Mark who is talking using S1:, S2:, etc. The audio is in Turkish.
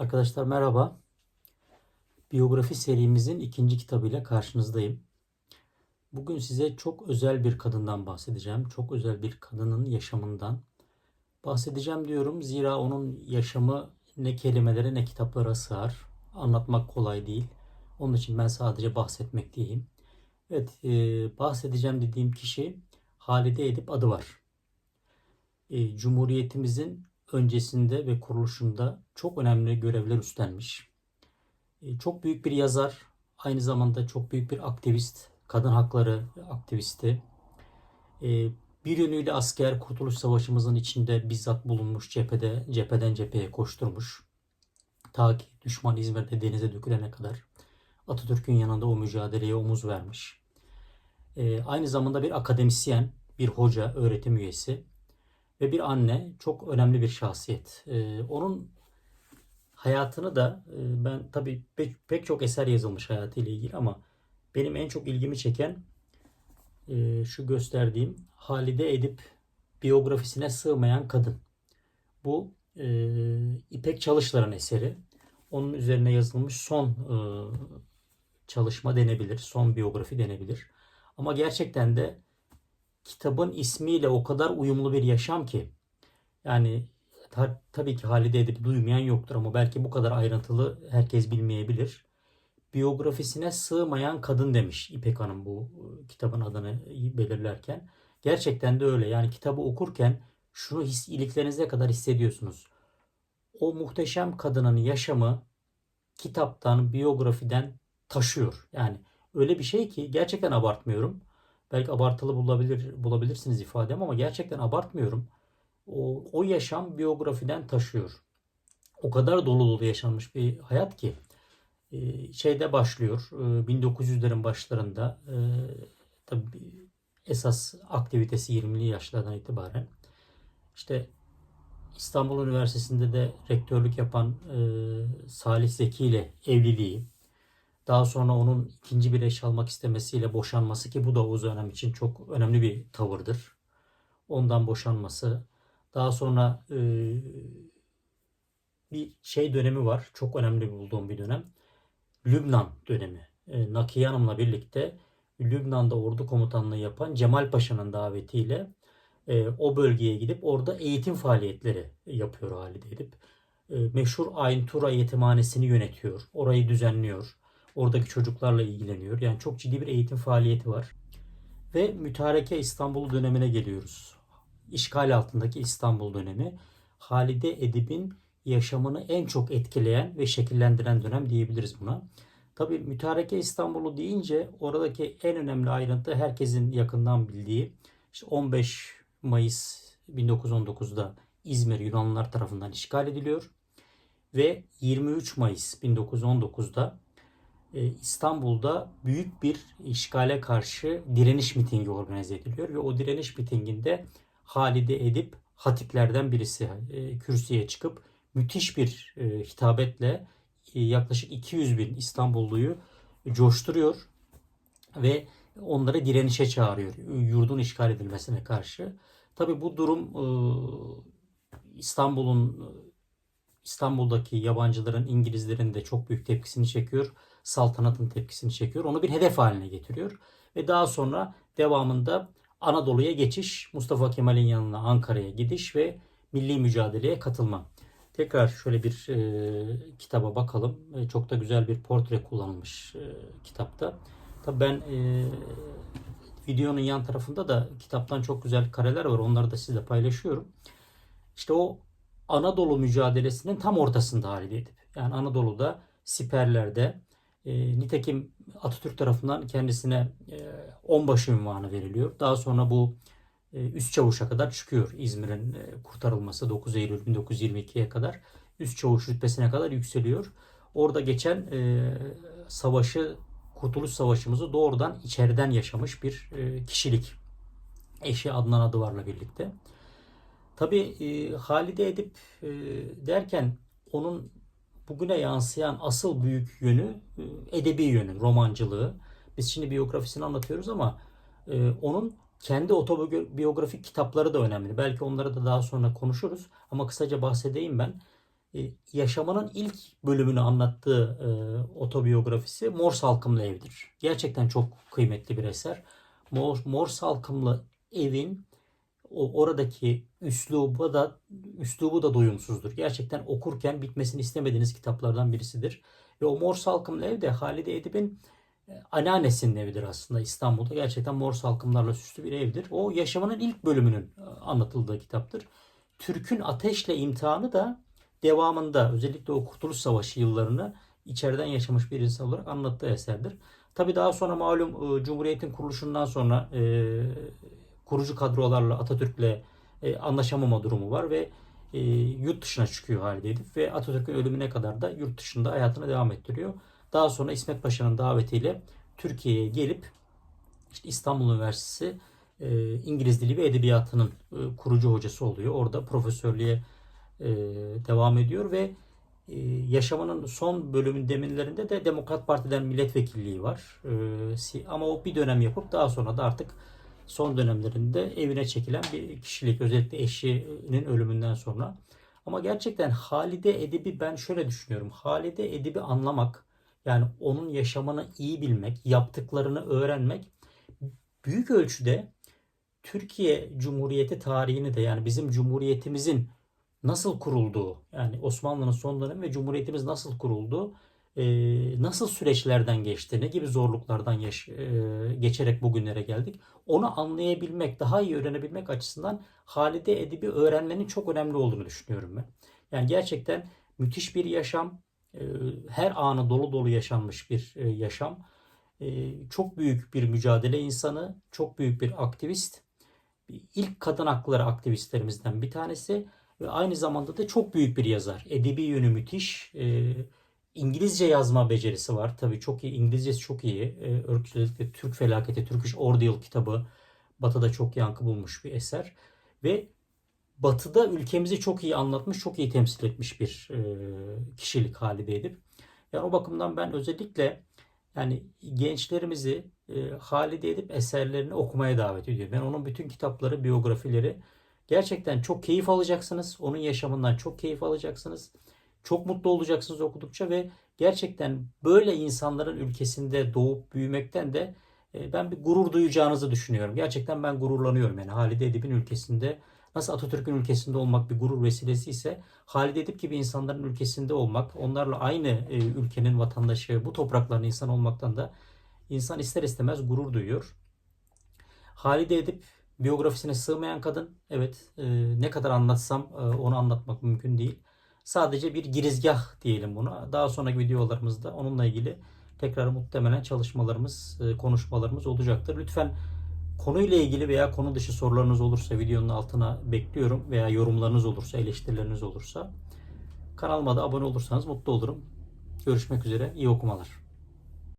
S1: Arkadaşlar merhaba. Biyografi serimizin ikinci kitabıyla karşınızdayım. Bugün size çok özel bir kadından bahsedeceğim. Çok özel bir kadının yaşamından bahsedeceğim diyorum. Zira onun yaşamı ne kelimelere ne kitaplara sığar. Anlatmak kolay değil. Onun için ben sadece bahsetmek diyeyim. Evet, e, bahsedeceğim dediğim kişi Halide Edip adı var. E, Cumhuriyetimizin öncesinde ve kuruluşunda çok önemli görevler üstlenmiş. E, Çok büyük bir yazar, aynı zamanda çok büyük bir aktivist, kadın hakları aktivisti. E, Bir yönüyle asker, Kurtuluş Savaşımızın içinde bizzat bulunmuş cephede, cepheden cepheye koşturmuş. Ta ki düşman İzmir'de denize dökülene kadar Atatürk'ün yanında o mücadeleye omuz vermiş. E, Aynı zamanda bir akademisyen, bir hoca, öğretim üyesi ve bir anne çok önemli bir şahsiyet. Ee, onun hayatını da e, ben tabii pek, pek çok eser yazılmış hayatıyla ilgili ama benim en çok ilgimi çeken e, şu gösterdiğim Halide Edip biyografisine sığmayan kadın. Bu e, İpek Çalışlar'ın eseri. Onun üzerine yazılmış son çalışma denebilir, son biyografi denebilir. Ama gerçekten de kitabın ismiyle o kadar uyumlu bir yaşam ki yani ta- tabii ki Halide Edip'i duymayan yoktur ama belki bu kadar ayrıntılı herkes bilmeyebilir. Biyografisine sığmayan kadın demiş İpek Hanım bu e, kitabın adını belirlerken. Gerçekten de öyle. Yani kitabı okurken şunu his, iliklerinize kadar hissediyorsunuz. O muhteşem kadının yaşamı kitaptan, biyografiden taşıyor. Yani öyle bir şey ki gerçekten abartmıyorum. Belki abartılı bulabilir bulabilirsiniz ifadem ama gerçekten abartmıyorum. O, o yaşam biyografiden taşıyor. O kadar dolu dolu yaşanmış bir hayat ki e, şeyde başlıyor. e, 1900'lerin başlarında e, tabii esas aktivitesi 20'li yaşlardan itibaren. İşte İstanbul Üniversitesi'nde de rektörlük yapan e, Salih Zeki ile evliliği, daha sonra onun ikinci bir eş almak istemesiyle boşanması ki bu da o dönem için çok önemli bir tavırdır. Ondan boşanması. Daha sonra e, bir şey dönemi var. Çok önemli bulduğum bir dönem. Lübnan dönemi. E, Nakiye Hanım'la birlikte Lübnan'da ordu komutanlığı yapan Cemal Paşa'nın davetiyle e, o bölgeye gidip orada eğitim faaliyetleri yapıyor Halide Edip. E, meşhur Ayn Tura yetimhanesini yönetiyor. Orayı düzenliyor. Oradaki çocuklarla ilgileniyor. Yani çok ciddi bir eğitim faaliyeti var. Ve mütareke İstanbul dönemine geliyoruz. İşgal altındaki İstanbul dönemi. Halide Edip'in yaşamını en çok etkileyen ve şekillendiren dönem diyebiliriz buna. Tabi mütareke İstanbul'u deyince oradaki en önemli ayrıntı herkesin yakından bildiği işte 15 Mayıs 1919'da İzmir Yunanlılar tarafından işgal ediliyor ve 23 Mayıs 1919'da e, İstanbul'da büyük bir işgale karşı direniş mitingi organize ediliyor ve o direniş mitinginde Halide Edip hatiplerden birisi e, kürsüye çıkıp müthiş bir e, hitabetle e, yaklaşık 200 bin İstanbulluyu coşturuyor ve onları direnişe çağırıyor yurdun işgal edilmesine karşı. Tabi bu durum e, İstanbul'un İstanbul'daki yabancıların, İngilizlerin de çok büyük tepkisini çekiyor. Saltanatın tepkisini çekiyor. Onu bir hedef haline getiriyor. Ve daha sonra devamında Anadolu'ya geçiş, Mustafa Kemal'in yanına Ankara'ya gidiş ve milli mücadeleye katılma. Tekrar şöyle bir e, kitaba bakalım. E, çok da güzel bir portre kullanılmış e, kitapta. Tabii ben e, videonun yan tarafında da kitaptan çok güzel kareler var. Onları da sizle paylaşıyorum. İşte o Anadolu mücadelesinin tam ortasında Halide Edip. Yani Anadolu'da siperlerde e, nitekim Atatürk tarafından kendisine e, onbaşı ünvanı veriliyor. Daha sonra bu e, üst çavuşa kadar çıkıyor İzmir'in e, kurtarılması 9 Eylül 1922'ye kadar üst çavuş rütbesine kadar yükseliyor. Orada geçen e, savaşı Kurtuluş Savaşımızı doğrudan içeriden yaşamış bir e, kişilik. Eşi Adnan Adıvar'la birlikte. Tabi e, Halide Edip e, derken onun bugüne yansıyan asıl büyük yönü e, edebi yönü, romancılığı. Biz şimdi biyografisini anlatıyoruz ama e, onun kendi otobiyografik kitapları da önemli. Belki onları da daha sonra konuşuruz ama kısaca bahsedeyim ben. e, yaşamının ilk bölümünü anlattığı e, otobiyografisi Mor Salkımlı Ev'dir. Gerçekten çok kıymetli bir eser. Mor, Mor Salkımlı Ev'in oradaki üslubu da üslubu da doyumsuzdur. Gerçekten okurken bitmesini istemediğiniz kitaplardan birisidir. Ve o Mor Salkımlı Ev de Halide Edip'in e, anneannesinin evidir aslında İstanbul'da. Gerçekten mor salkımlarla süslü bir evdir. O yaşamının ilk bölümünün e, anlatıldığı kitaptır. Türk'ün ateşle imtihanı da devamında özellikle o Kurtuluş Savaşı yıllarını içeriden yaşamış bir insan olarak anlattığı eserdir. Tabi daha sonra malum e, Cumhuriyet'in kuruluşundan sonra kurucu kadrolarla Atatürk'le anlaşamama durumu var ve e, yurt dışına çıkıyor Halide Edip ve Atatürk'ün ölümüne kadar da yurt dışında hayatını devam ettiriyor. Daha sonra İsmet Paşa'nın davetiyle Türkiye'ye gelip işte İstanbul Üniversitesi e, İngiliz Dili ve Edebiyatı'nın e, kurucu hocası oluyor. Orada profesörlüğe e, devam ediyor ve e, yaşamının son bölümün deminlerinde de Demokrat Parti'den milletvekilliği var. E, ama o bir dönem yapıp daha sonra da artık son dönemlerinde evine çekilen bir kişilik. Özellikle eşinin ölümünden sonra. Ama gerçekten Halide Edip'i ben şöyle düşünüyorum. Halide Edip'i anlamak, yani onun yaşamını iyi bilmek, yaptıklarını öğrenmek büyük ölçüde Türkiye Cumhuriyeti tarihini de yani bizim Cumhuriyetimizin nasıl kurulduğu, yani Osmanlı'nın son dönemi ve Cumhuriyetimiz nasıl kuruldu, e, nasıl süreçlerden geçti, ne gibi zorluklardan e, geçerek bugünlere geldik, onu anlayabilmek, daha iyi öğrenebilmek açısından Halide Edip'i öğrenmenin çok önemli olduğunu düşünüyorum ben. Yani gerçekten müthiş bir yaşam, e, her anı dolu dolu yaşanmış bir e, yaşam. E, Çok büyük bir mücadele insanı, çok büyük bir aktivist. İlk kadın hakları aktivistlerimizden bir tanesi ve aynı zamanda da çok büyük bir yazar. Edebi yönü müthiş. E, İngilizce yazma becerisi var. Tabii çok iyi. İngilizcesi çok iyi. E, özellikle Türk Felaketi, Turkish Ordeal kitabı Batı'da çok yankı bulmuş bir eser. Ve Batı'da ülkemizi çok iyi anlatmış, çok iyi temsil etmiş bir e, kişilik Halide Edip. Yani o bakımdan ben özellikle yani gençlerimizi e, Halide Edip eserlerini okumaya davet ediyorum. Ben onun bütün kitapları, biyografileri gerçekten çok keyif alacaksınız. Onun yaşamından çok keyif alacaksınız. Çok mutlu olacaksınız okudukça ve gerçekten böyle insanların ülkesinde doğup büyümekten de e, ben bir gurur duyacağınızı düşünüyorum. Gerçekten ben gururlanıyorum yani Halide Edip'in ülkesinde Nasıl Atatürk'ün ülkesinde olmak bir gurur vesilesi ise Halide Edip gibi insanların ülkesinde olmak, onlarla aynı e, ülkenin vatandaşı, bu toprakların insan olmaktan da insan ister istemez gurur duyuyor. Halide Edip biyografisine sığmayan kadın. Evet, e, ne kadar anlatsam onu anlatmak mümkün değil. Sadece bir girizgah diyelim buna. Daha sonraki videolarımızda onunla ilgili tekrar muhtemelen çalışmalarımız, e, konuşmalarımız olacaktır. Lütfen konuyla ilgili veya konu dışı sorularınız olursa videonun altına bekliyorum veya yorumlarınız olursa, eleştirileriniz olursa kanalıma da abone olursanız mutlu olurum. Görüşmek üzere, iyi okumalar.